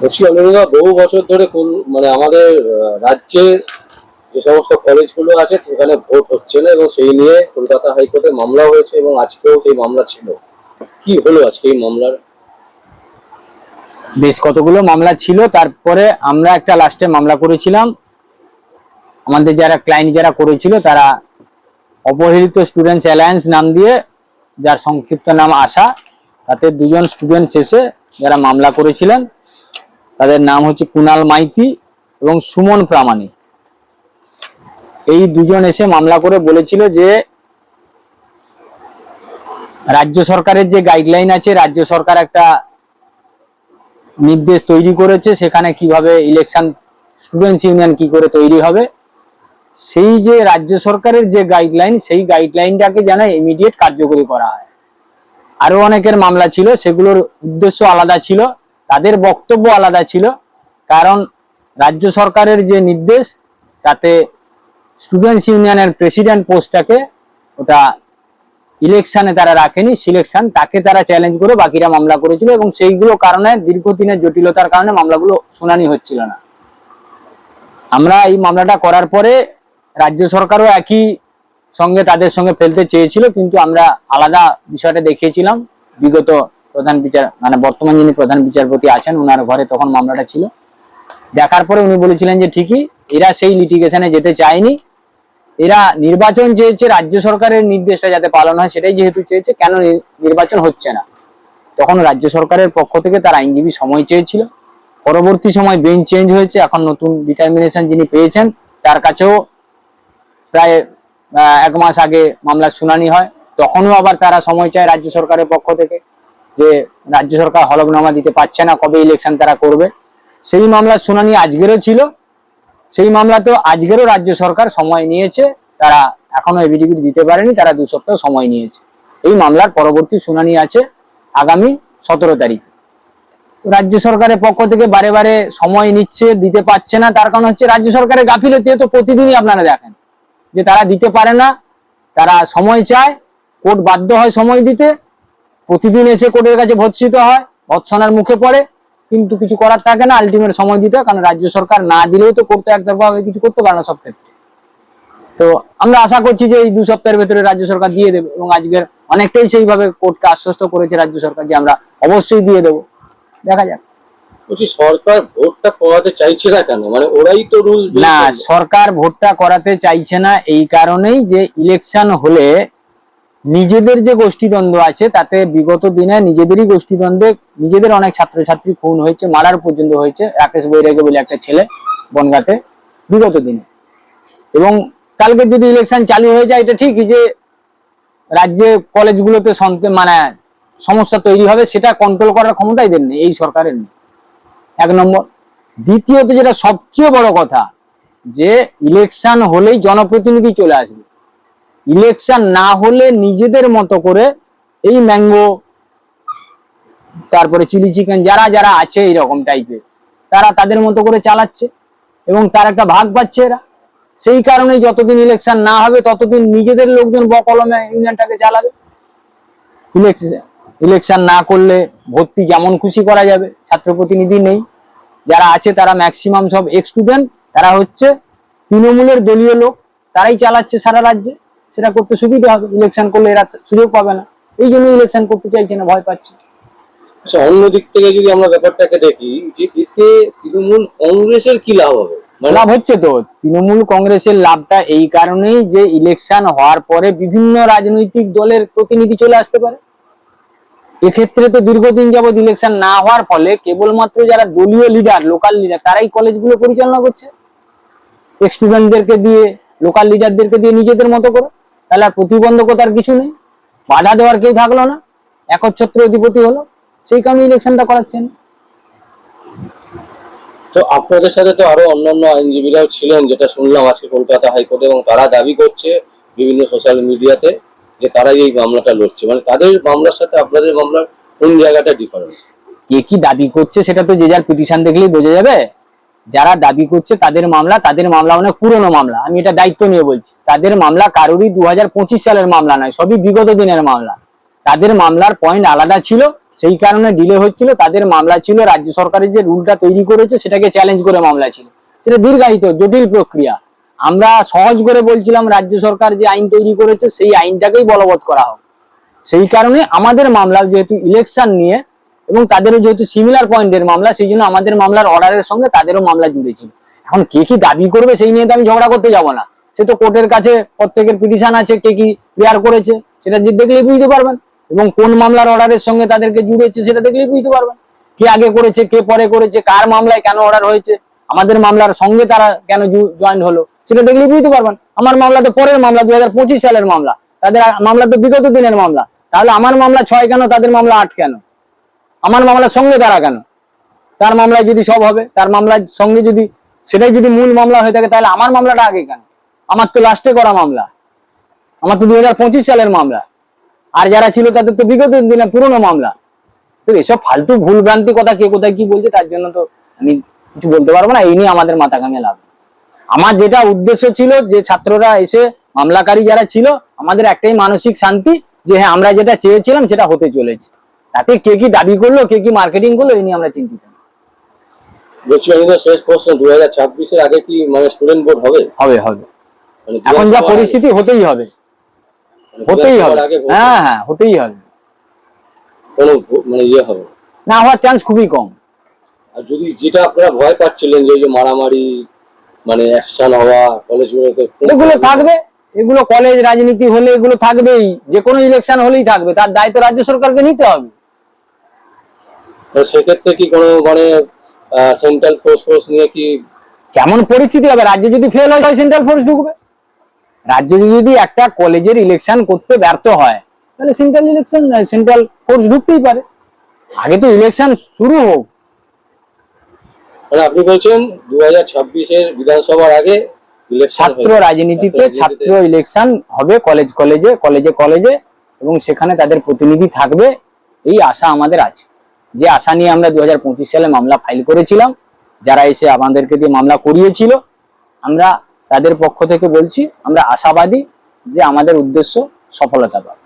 বলছি অনুরাধা বহু বছর ধরে মানে আমাদের রাজ্যের যে সমস্ত কলেজগুলো আছে, সেখানে ভোট হচ্ছে না এবং সেই নিয়ে কলকাতা হাইকোর্টে মামলা হয়েছে এবং আজকেও সেই মামলা ছিল। কি হলো আজকে এই মামলার? বেশ, কতগুলো মামলা ছিল, তারপরে আমরা একটা লাস্টে মামলা করেছিলাম। আমাদের যারা ক্লায়েন্ট যারা করেছিল, তারা অবহেলিত স্টুডেন্টস অ্যালায়েন্স নাম দিয়ে, যার সংক্ষিপ্ত নাম আশা, তাতে দুজন স্টুডেন্ট শেষে যারা মামলা করেছিলেন তাদের নাম হচ্ছে কুনাল মাইতি এবং সুমন প্রামাণিক। এই দুজন এসে মামলা করে বলেছিল যে, রাজ্য সরকারের যে গাইডলাইন আছে, রাজ্য সরকার একটা নির্দেশ তৈরি করেছে, সেখানে কীভাবে ইলেকশন স্টুডেন্টস ইউনিয়ন কি করে তৈরি হবে। সেই যে রাজ্য সরকারের যে গাইডলাইন সেই গাইডলাইনটাকে যেন ইমিডিয়েট কার্যকরী করা হয়। আরও অনেকের মামলা ছিল, সেগুলোর উদ্দেশ্য আলাদা ছিল। তাদের বক্তব্য আলাদা ছিল। কারণ রাজ্য সরকারের যে নির্দেশ, তাতে স্টুডেন্টস ইউনিয়নের প্রেসিডেন্ট পোস্টটাকে ওটা ইলেকশানে তারা রাখেনি সিলেকশন তাকে তারা চ্যালেঞ্জ করে বাকিরা মামলা করেছিল এবং সেইগুলো কারণে দীর্ঘদিনের জটিলতার কারণে মামলাগুলো শুনানি হচ্ছিল না। আমরা এই মামলাটা করার পরে রাজ্য সরকারও একই সঙ্গে তাদের সঙ্গে ফেলতে চেয়েছিল, কিন্তু আমরা আলাদা বিষয়টা দেখিয়েছিলাম। বিগত প্রধান বিচার মানে বর্তমান যিনি প্রধান বিচারপতি আছেন ওনার ঘরে তখন মামলাটা ছিল। দেখার পরে উনি বলেছিলেন যে ঠিকই, এরা সেই লিটিগেশনে যেতে চায়নি। এরা নির্বাচন চেয়েছে, রাজ্য সরকারের নির্দেশটা যাতে পালন হয়, সেটাই যেহেতু চেয়েছে, কেন নির্বাচন হচ্ছে না? তখন রাজ্য সরকারের পক্ষ থেকে তার আইনজীবী সময় চেয়েছিল। পরবর্তী সময় বেঞ্চ চেঞ্জ হয়েছে, এখন নতুন ডিটারমিনেশন যিনি পেয়েছেন, তার কাছেও প্রায় এক মাস আগে মামলার শুনানি হয়। তখনও আবার তারা সময় চায় রাজ্য সরকারের পক্ষ থেকে। যে রাজ্য সরকার হলফনামা দিতে পারছে না, কবে ইলেকশন তারা করবে, সেই মামলার শুনানি আজকেরও ছিল। সেই মামলা তো আজকেরও রাজ্য সরকার সময় নিয়েছে, তারা এখনও এভিডেভিট দিতে পারেনি, তারা দু সপ্তাহ সময় নিয়েছে। এই মামলার পরবর্তী শুনানি আছে আগামী সতেরো তারিখ। রাজ্য সরকারের পক্ষ থেকে বারে বারে সময় নিচ্ছে, দিতে পারছে না, তার কারণ হচ্ছে রাজ্য সরকারের গাফিলতি তো প্রতিদিনই আপনারা দেখেন, যে তারা দিতে পারে না, তারা সময় চায়, কোর্ট বাধ্য হয় সময় দিতে প্রতিদিন এসে কোর্টের কাছে ভৎসিত হয় ভৎসনার মুখে পড়ে কিন্তু কিছু করার থাকে না আলটিমেট সময় দিতে হয় কারণ রাজ্য সরকার না দিলেও তো করতে একতরফা ভাবে কিছু করতে পারে না সব ক্ষেত্রে। তো আমরা আশা করছি যে এই দু সপ্তাহের ভেতরে রাজ্য সরকার দিয়ে দেবে এবং আজকের অনেকটাই সেইভাবে কোর্টকে আশ্বস্ত করেছে রাজ্য সরকার যে আমরা অবশ্যই দিয়ে দেবো। দেখা যাক। বলছি সরকার ভোটটা করাতে চাইছে না কেন? মানে ওরাই তো রুল না সরকার ভোটটা করাতে চাইছে না এই কারণেই যে ইলেকশন হলে নিজেদের যে গোষ্ঠীদ্বন্দ্ব আছে, তাতে বিগত দিনে নিজেদেরই গোষ্ঠীদ্বন্দ্বে নিজেদের অনেক ছাত্রছাত্রী খুন হয়েছে, মারার পর্যন্ত হয়েছে, রাকেশ বৈরাগে বলে একটা ছেলে বনগাতে বিগত দিনে। এবং কালকে যদি ইলেকশন চালু হয়ে যায়, এটা ঠিকই যে রাজ্যে কলেজগুলোতে মানে সমস্যা তৈরি হবে, সেটা কন্ট্রোল করার ক্ষমতা এদের নেই, এই সরকারের নেই। এক নম্বর। দ্বিতীয়ত যেটা সবচেয়ে বড় কথা, যে ইলেকশন হলেই জনপ্রতিনিধি চলে আসবে। ইলেকশন না হলে নিজেদের মতো করে এই ম্যাঙ্গো তারপরে চিলি চিকেন যারা যারা আছে এইরকম টাইপের তারা তাদের মতো করে চালাচ্ছে এবং তার একটা ভাগ পাচ্ছে এরা। সেই কারণে যতদিন ইলেকশন না হবে, ততদিন নিজেদের লোকজন বকলমে ইউনিয়নটাকে চালাবে। ইলেকশন ইলেকশন না করলে ভর্তি যেমন খুশি করা যাবে ছাত্র প্রতিনিধি নেই। যারা আছে তারা ম্যাক্সিমাম সব এক্স স্টুডেন্ট তারা হচ্ছে তৃণমূলের দলীয় লোক, তারাই চালাচ্ছে সারা রাজ্যে। সেটা করতে সুবিধা হবে ইলেকশন করলে এরা সুযোগ পাবে না। এই জন্য ইলেকশন করতে চাইছে না ভয় পাচ্ছে। আচ্ছা অন্য দিক থেকে যদি আমরা ব্যাপারটাকে দেখি যে এতে তৃণমূল কংগ্রেসের কি লাভ হবে? মানে লাভ হচ্ছে তো তৃণমূল কংগ্রেসের লাভটা এই কারণেই যে ইলেকশন হওয়ার পরে বিভিন্ন রাজনৈতিক দলের প্রতিনিধি চলে আসতে পারে। এক্ষেত্রে তো দীর্ঘদিন যাবৎ ইলেকশন না হওয়ার ফলে কেবলমাত্র যারা দলীয় লিডার লোকাল লিডার তারাই কলেজগুলো পরিচালনা করছে। স্টুডেন্টদেরকে দিয়ে লোকাল লিডারদেরকে দিয়ে নিজেদের মতো করে। তাহলে আর প্রতিবন্ধকতার কিছু নেই। বাধা দেওয়ার কেউ থাকল না। একচ্ছত্র অধিপতি হলো সেই কারণে ইলেকশনটা করাচ্ছেন। তো আপনাদের সাথে তো আরও অন্যান্য আইনজীবীরাও ছিলেন যেটা শুনলাম আজকে কলকাতা হাইকোর্টে এবং তারা দাবি করছে বিভিন্ন সোশ্যাল মিডিয়াতে যে তারাই এই মামলাটা লড়ছে। মানে তাদের মামলার সাথে আপনাদের মামলার কোন জায়গাটা ডিফারেন্স কে কি দাবি করছে সেটা তো যে যার পিটিশন দেখলেই বোঝা যাবে। যারা দাবি করছে তাদের মামলা তাদের মামলা অনেক পুরনো মামলা। আমি এটা দায়িত্ব নিয়ে বলছি। তাদের মামলা কারোরই দু সালের মামলা নয়, সবই বিগত দিনের মামলা। তাদের মামলার পয়েন্ট আলাদা ছিল, সেই কারণে ডিলে হচ্ছিল। তাদের মামলা ছিল, রাজ্য সরকারের যে রুলটা তৈরি করেছে, সেটাকে চ্যালেঞ্জ করে মামলা ছিল। সেটা দীর্ঘায়িত, জটিল প্রক্রিয়া। আমরা সহজ করে বলছিলাম, রাজ্য সরকার যে আইন তৈরি করেছে, সেই আইনটাকেই বলবৎ করা হোক। সেই কারণে আমাদের মামলা যেহেতু ইলেকশন নিয়ে এবং তাদেরও যেহেতু সিমিলার পয়েন্টের মামলা, সেই জন্য আমাদের মামলার অর্ডারের সঙ্গে তাদেরও মামলা জুড়েছিল এখন কে কি দাবি করবে সেই নিয়ে তো আমি ঝগড়া করতে যাব না। সে তো কোর্টের কাছে প্রত্যেকের পিটিশন আছে, কে কি প্রেয়ার করেছে, সেটা যে দেখলেই বুঝতে পারবেন। এবং কোন মামলার অর্ডারের সঙ্গে তাদেরকে জুড়েছে, সেটা দেখলেই বুঝতে পারবেন। কে আগে করেছে, কে পরে করেছে, কার মামলায় কেন অর্ডার হয়েছে, আমাদের মামলার সঙ্গে তারা কেন জয়েন হলো, সেটা দেখলেই বুঝতে পারবেন। আমার মামলা তো পরের মামলা দুই হাজার পঁচিশ সালের মামলা। তাদের মামলা তো বিগত দিনের মামলা। তাহলে আমার মামলা ছয় কেন, তাদের মামলা আট কেন? আমার মামলার সঙ্গে তারা কেন? তার মামলায় যদি সব হবে, তার মামলার সঙ্গে যদি, সেটাই যদি মূল মামলা হয়ে থাকে, তাহলে আমার মামলাটা আগে কেন? আমার তো লাস্টে করা মামলা। আমার তো দুই সালের মামলা। আর যারা ছিল তাদের তো বিগত দিনে পুরনো মামলা। তো এসব ফালতু ভুল ভ্রান্তি কথা কে কোথায় কি বলছে, তার জন্য তো আমি কিছু বলতে পারব না, এই নিয়ে আমাদের মাথা কামিয়ে লাভ আমার যেটা উদ্দেশ্য ছিল যে ছাত্ররা এসে মামলাকারী যারা ছিল, আমাদের একটাই মানসিক শান্তি যে হ্যাঁ আমরা যেটা চেয়েছিলাম সেটা হতে চলেছে। তাতে কে কি দাবি করল কে কি মার্কেটিং করল এই নিয়ে আমরা চিন্তিত। না। বলছি আমি শেষ প্রশ্ন দু হাজার ছাব্বিশের আগে কি মানে স্টুডেন্ট ভোট হবে? হবে হবে। মানে এখন যা পরিস্থিতি হতেই হবে। মানে হতেই হবে। হ্যাঁ হ্যাঁ হতেই হবে। কোনো মানে ইয়ে হবে না। হওয়ার চান্স খুবই কম। আর যদি যেটা আপনারা ভয় পাচ্ছিলেন যে মারামারি মানে অ্যাকশন হওয়া কলেজগুলোতে এগুলো থাকবে। এগুলো কলেজ রাজনীতি হলে এগুলো থাকবেই। যে কোনো ইলেকশন হলেই থাকবে। তার দায়িত্ব রাজ্য সরকারকে নিতে হবে। তো সেক্ষেত্রে কি কোনো মানে সেন্ট্রাল ফোর্স ফোর্স নিয়ে কি যেমন পরিস্থিতি হবে রাজ্য যদি ফেল হয় সেন্ট্রাল ফোর্স ঢুকবে। রাজ্য যদি একটা কলেজের ইলেকশন করতে ব্যর্থ হয় তাহলে সেন্ট্রাল ইলেকশন সেন্ট্রাল ফোর্স ঢুকতেই পারে। আগে তো ইলেকশন শুরু হোক। মানে আপনি বলছেন দু হাজার ছাব্বিশের বিধানসভার আগে ছাত্র রাজনীতিতে ছাত্র ইলেকশন হবে কলেজ কলেজে কলেজে কলেজে এবং সেখানে তাদের প্রতিনিধি থাকবে এই আশা আমাদের আছে। যে আশা নিয়ে আমরা দু হাজার পঁচিশ সালে মামলা ফাইল করেছিলাম, যারা এসে আমাদেরকে দিয়ে মামলা করিয়েছিল, আমরা তাদের পক্ষ থেকে বলছি, আমরা আশাবাদী যে আমাদের উদ্দেশ্য সফলতা পাবে